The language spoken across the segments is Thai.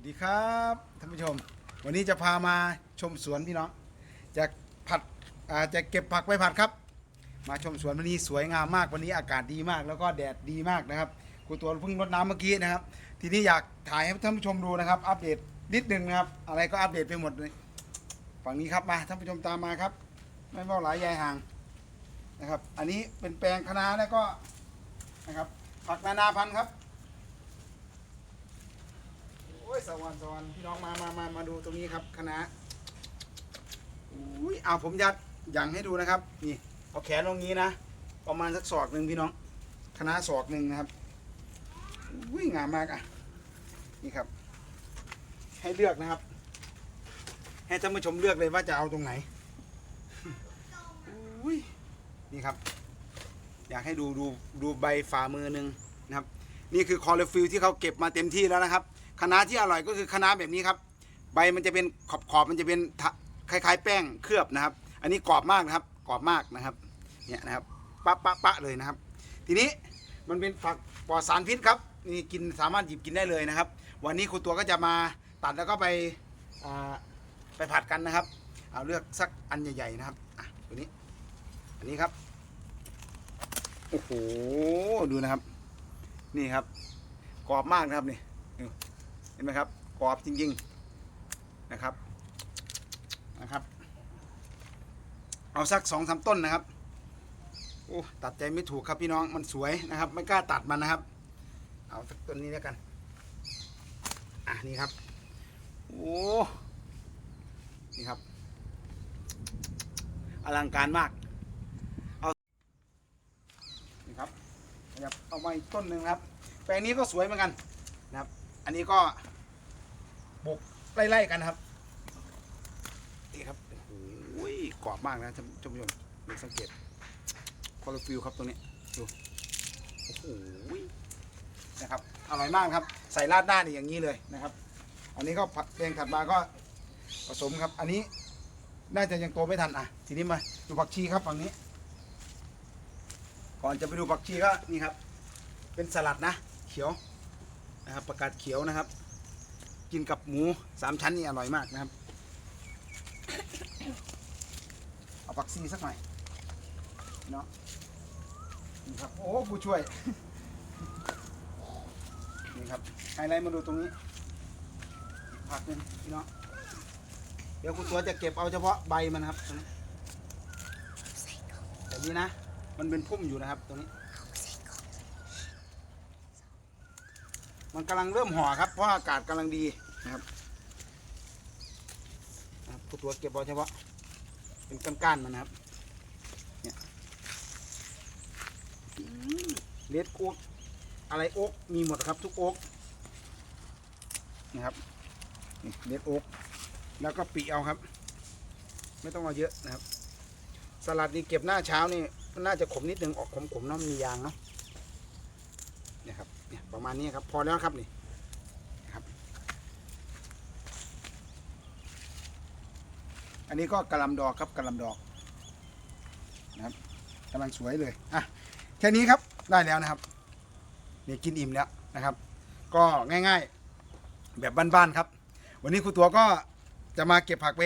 วัสดีครับท่านผู้ชม วันนี้จะพามาชมสวนพี่น้องจะผัดจะเก็บผักไปผัดครับ มาชมสวนวันนี้สวยงามมากวันนี้อากาศดีมาก แล้วก็แดดดีมากนะครับครูตัวเพิ่งรดน้ำเมื่อกี้นะครับ ทีนี้อยากถ่ายให้ท่านผู้ชมดูนะครับ อัปเดตนิดนึงนะครับ อะไรก็อัปเดตไปหมดเลยฝั่งนี้ครับมาท่านผู้ชมตามมาครับ ไม่ว่าหลายยายห่างนะครับ อันนี้เป็นแปลงคะน้าแล้วก็นะครับผักนานาพันธุ์ครับ อ้ยสวรรค์สวรรค์พี่น้องมามามามาดูตรงนี้ครับคณะอุ้ยเอาผมยัดอย่างให้ดูนะครับ นี่เอาแขนลงนี้นะ ประมาณสักศอกหนึ่งพี่น้องคณะศอกหนึ่งนะครับอุ้ยงามมากอะ นี่ครับ ให้เลือกนะครับ ให้ท่านผู้ชมเลือกเลยว่าจะเอาตรงไหนอุ้ยนี่ครับ อยากให้ดูดูดูใบฝ่ามือหนึ่งนะครับ นี่คือคอร์ฟิลที่เขาเก็บมาเต็มที่แล้วนะครับ คณะน้าที่อร่อยก็คือคณะน้าแบบนี้ครับ ใบมันจะเป็นขอบขอบมันจะเป็นคล้ายๆ แป้งเคลือบนะครับ อันนี้กรอบมากนะครับ กรอบมากนะครับเนี่ยนะครับปะปะปะเลยนะครับ ทีนี้มันเป็นผักปลอดสารพิษครับนี่กินสามารถหยิบกินได้เลยนะครับ วันนี้ครูตัวก็จะมาตัดแล้วก็ไปไปผัดกันนะครับ เอาเลือกสักอันใหญ่ๆนะครับอะตัวนี้อันนี้ครับโอ้โหดูนะครับ นี่ครับกรอบมากนะครับนี่ ห็นไหมครับกรอบจริงๆนะครับนะครับ เอาสักสองสามต้นนะครับโอ้ตัดใจไม่ถูกครับพี่น้องมันสวยนะครับ ไม่กล้าตัดมันนะครับ เอาสักต้นนี้แล้วกันอะนี่ครับโอ้นี่ครับอลังการมากเอานี่ครับเอามาอีกต้นหนึ่งครับแปลงนี้ก็สวยเหมือนกันนะครับ อันนี้ก็ บุกไล่ๆกันครับนี่ครับโอ้ยกรอบมากนะท่านท่านผู้ชมดูสังเกตคอร์ฟิลครับตรงนี้ดูโอ้โหนะครับอร่อยมากครับ ใส่ราดหน้านี่อย่างนี้เลยนะครับ อันนี้ก็ผัดเพลงถัดมาก็ผสมครับ อันนี้น่าจะยังโตไม่ทันอะ ทีนี้มาดูผักชีครับฝั่งนี้ ก่อนจะไปดูผักชีก็นี่ครับ เป็นสลัดนะ เขียวนะครับประกาศเขียวนะครับ กินกับหมูสามชั้นนี่อร่อยมากนะครับ เอาผักซีสักหน่อยเนาะนี่ครับ โอ้ผู้ช่วย นี่ครับไฮไลท์มาดูตรงนี้ ผักนึงพี่เนาะเดี๋ยวคุณตัวจะเก็บเอาเฉพาะใบมันครับตรงนี้แต่นี้นะ มันเป็นพุ่มอยู่นะครับตรงนี้ มันกำลังเริ่มห่อครับเพราะอากาศกำลังดีนะครับผู้ตัวเก็บเอาเฉพาะเป็นก้านๆมันนะครับเนี่ยเลดโอ๊กอะไรโอ๊กมีหมดครับทุกโอ๊กนะครับนี่เลดโอ๊กแล้วก็ปีเอาครับ ไม่ต้องเอาเยอะนะครับ สลัดนี่เก็บหน้าเช้านี่น่าจะขมนิดนึงออกขมๆนาะมียางเนาะเนี่ยครับ ประมาณนี้ครับ พอแล้วครับนี่ครับ อันนี้ก็กระลำดอกครับกระลำดอกนะครับกำลังสวยเลยอะแค่นี้ครับได้แล้วนะครับนี่กินอิ่มแล้วนะครับ ก็ง่ายๆ แบบบ้านๆครับ วันนี้ครูตัวก็จะมาเก็บผักไป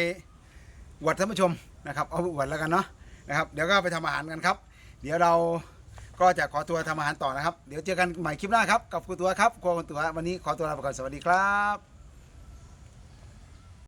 อวดท่านผู้ชมนะครับ เอาไปอวดแล้วกันเนาะนะครับ เดี๋ยวก็ไปทำอาหารกันครับ เดี๋ยวเรา ก็จะขอตัวทำอาหารต่อนะครับ เดี๋ยวเจอกันใหม่คลิปหน้าครับ กับครูตัวครับครัวครูตัววันนี้ขอตัวลาไปก่อนสวัสดีครับ